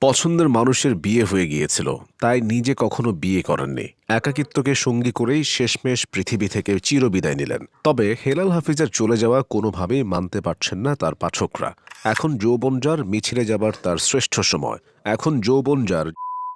পছন্দের মানুষের বিয়ে হয়ে গিয়েছিল, তাই নিজে কখনো বিয়ে করেননি। একাকিত্বকে সঙ্গী করেই শেষমেশ পৃথিবী থেকে চিরবিদায় নিলেন। তবে হেলাল হাফিজের চলে যাওয়া কোনোভাবেই মানতে পারছেন না তার পাঠকরা। এখন যৌবন যার, মিছিলে যাবার তার শ্রেষ্ঠ সময়। এখন যৌবন যার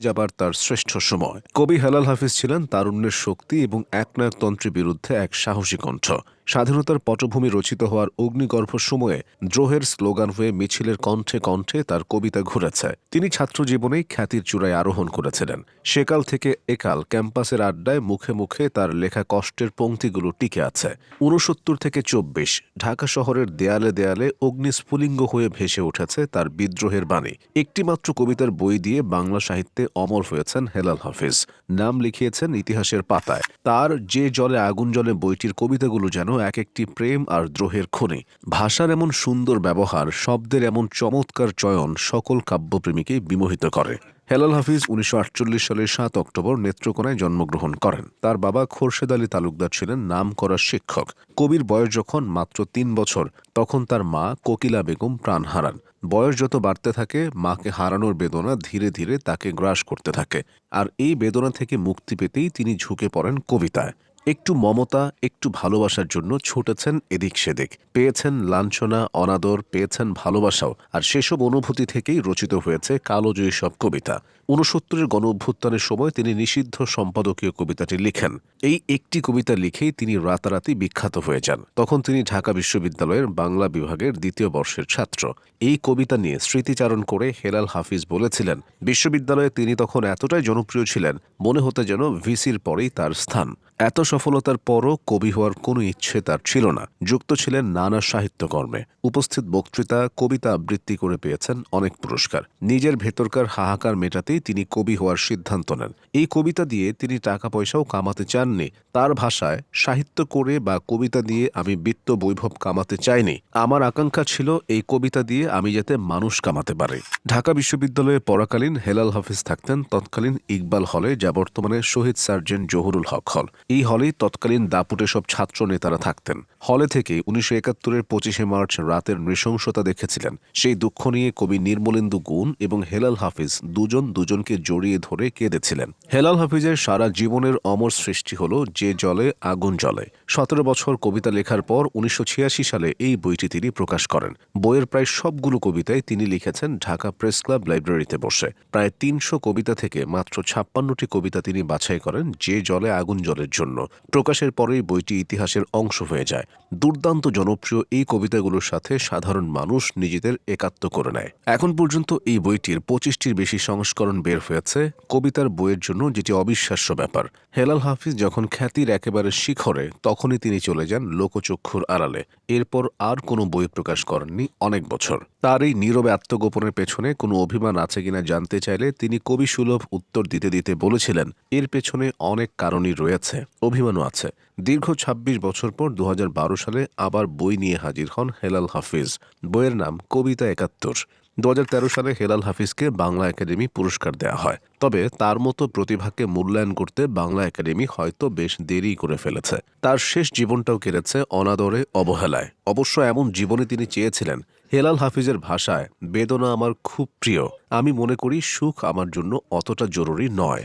যাবার তার শ্রেষ্ঠ সময়। কবি হেলাল হাফিজ ছিলেন তারুণ্যের শক্তি এবং একনায়কতন্ত্রের বিরুদ্ধে এক সাহসী কণ্ঠ। স্বাধীনতার পটভূমি রচিত হওয়ার অগ্নিগর্ভ সময়ে দ্রোহের স্লোগান হয়ে মিছিলের কণ্ঠে কণ্ঠে তার কবিতা ঘুরেছে। তিনি ছাত্র জীবনেই খ্যাতির চূড়ায় আরোহণ করেছিলেন। সেকাল থেকে একাল ক্যাম্পাসের আড্ডায় মুখে মুখে তার লেখা কষ্টের পংক্তিগুলো টিকে আছে। উনসত্তর থেকে চব্বিশ, ঢাকা শহরের দেয়ালে দেয়ালে অগ্নিস্ফুলিঙ্গ হয়ে ভেসে উঠেছে তার বিদ্রোহের বাণী। একটিমাত্র কবিতার বই দিয়ে বাংলা সাহিত্যে অমর হয়েছেন হেলাল হাফিজ। নাম লিখিয়েছেন ইতিহাসের পাতায়। তার যে জলে আগুন জলে বইটির কবিতাগুলো যেন এক একটি প্রেম আর দ্রোহের খনি। ভাষার এমন সুন্দর ব্যবহার, শব্দের এমন চমৎকার চয়ন সকল কাব্যপ্রেমীকে বিমোহিত করে। হেলাল হাফিজ উনিশশো আটচল্লিশ সালের সাত অক্টোবর নেত্রকোনায় জন্মগ্রহণ করেন। তার বাবা খোরশেদ আলী তালুকদার ছিলেন নাম করা শিক্ষক। কবির বয়স যখন মাত্র তিন বছর, তখন তার মা কোকিলা বেগম প্রাণ হারান। বয়স যত বাড়তে থাকে, মাকে হারানোর বেদনা ধীরে ধীরে তাকে গ্রাস করতে থাকে। আর এই বেদনা থেকে মুক্তি পেতেই তিনি ঝুঁকে পড়েন কবিতায়। একটু মমতা, একটু ভালোবাসার জন্য ছুটেছেন এদিক সেদিক। পেয়েছেন লাঞ্ছনা, অনাদর, পেয়েছেন ভালোবাসাও, আর সেসব অনুভূতি থেকেই রচিত হয়েছে কালোজয়ী সব কবিতা। ঊনসত্তরের গণ অভ্যুত্থানের সময় তিনি নিষিদ্ধ সম্পাদকীয় কবিতাটি লিখেন। এই একটি কবিতা লিখেই তিনি রাতারাতি বিখ্যাত হয়ে যান। তখন তিনি ঢাকা বিশ্ববিদ্যালয়ের বাংলা বিভাগের দ্বিতীয় বর্ষের ছাত্র। এই কবিতা নিয়ে স্মৃতিচারণ করে হেলাল হাফিজ বলেছিলেন, বিশ্ববিদ্যালয়ে তিনি তখন এতটাই জনপ্রিয় ছিলেন, মনে হতে যেন ভিসির পরেই তার স্থান। এত সফলতার পরও কবি হওয়ার কোনো ইচ্ছে তার ছিল না। যুক্ত ছিলেন নানা সাহিত্যকর্মে। উপস্থিত বক্তৃতা, কবিতা আবৃত্তি করে পেয়েছেন অনেক পুরস্কার। নিজের ভেতরকার হাহাকার মেটাতেই তিনি কবি হওয়ার সিদ্ধান্ত নেন। এই কবিতা দিয়ে তিনি টাকা পয়সাও কামাতে চাননি। তার ভাষায়, সাহিত্য করে বা কবিতা দিয়ে আমি বিত্ত বৈভব কামাতে চাইনি। আমার আকাঙ্ক্ষা ছিল এই কবিতা দিয়ে আমি যাতে মানুষ কামাতে পারি। ঢাকা বিশ্ববিদ্যালয়ে পড়াকালীন হেলাল হাফিজ থাকতেন। তৎকালীন ইকবাল হলে, যা বর্তমানে শহীদ সার্জেন্ট জহুরুল হক হল। এই হলেই তৎকালীন দাপুটে সব ছাত্র নেতারা থাকতেন। হলে থেকে উনিশশো একাত্তরের পঁচিশে মার্চ রাতের নৃশংসতা দেখেছিলেন। সেই দুঃখ নিয়ে কবি নির্মলেন্দু গুণ এবং হেলাল হাফিজ দুজন দুজনকে জড়িয়ে ধরে কেঁদেছিলেন। হেলাল হাফিজের সারা জীবনের অমর সৃষ্টি হল যে জলে আগুন জলে সতেরো বছর কবিতা লেখার পর উনিশশো ছিয়াশি সালে এই বইটি তিনি প্রকাশ করেন। বইয়ের প্রায় সবগুলো কবিতায় তিনি লিখেছেন ঢাকা প্রেস ক্লাব লাইব্রেরিতে বসে। প্রায় তিনশো কবিতা থেকে মাত্র ছাপ্পান্নটি কবিতা তিনি বাছাই করেন যে জলে আগুন জলের জন্য। প্রকাশের পরেই বইটি ইতিহাসের অংশ হয়ে যায়। দুর্দান্ত জনপ্রিয় এই কবিতাগুলোর সাথে সাধারণ মানুষ নিজেদের একাত্ম করে নেয়। এখন পর্যন্ত এই বইটির পঁচিশটির বেশি সংস্করণ বের হয়েছে কবিতার বইয়ের জন্য, যেটি অবিশ্বাস্য ব্যাপার। হেলাল হাফিজ যখন খ্যাতির একেবারে শিখরে, তখনই তিনি চলে যান লোকচক্ষুর আড়ালে। এরপর আর কোনো বই প্রকাশ করেননি অনেক বছর। তার এই নীরবে আত্মগোপনের পেছনে কোনো অভিমান আছে কিনা জানতে চাইলে তিনি কবি সুলভ উত্তর দিতে দিতে বলেছিলেন, এর পেছনে অনেক কারণই রয়েছে। অভিমানও আছে। দীর্ঘ ২৬ বছর পর দু হাজার বারো সালে আবার বই নিয়ে হাজির হন হেলাল হাফিজ। বইয়ের নাম কবিতা একাত্তর। দু সালে হেলাল হাফিজকে বাংলা একাডেমি পুরস্কার দেওয়া হয়। তবে তার মতো প্রতিভাকে মূল্যায়ন করতে বাংলা একাডেমি হয়তো বেশ দেরি করে ফেলেছে। তার শেষ জীবনটাও কেড়েছে অনাদরে অবহেলায়। অবশ্য এমন জীবনে তিনি চেয়েছিলেন। হেলাল হাফিজের ভাষায়, বেদনা আমার খুব প্রিয়। আমি মনে করি সুখ আমার জন্য অতটা জরুরি নয়।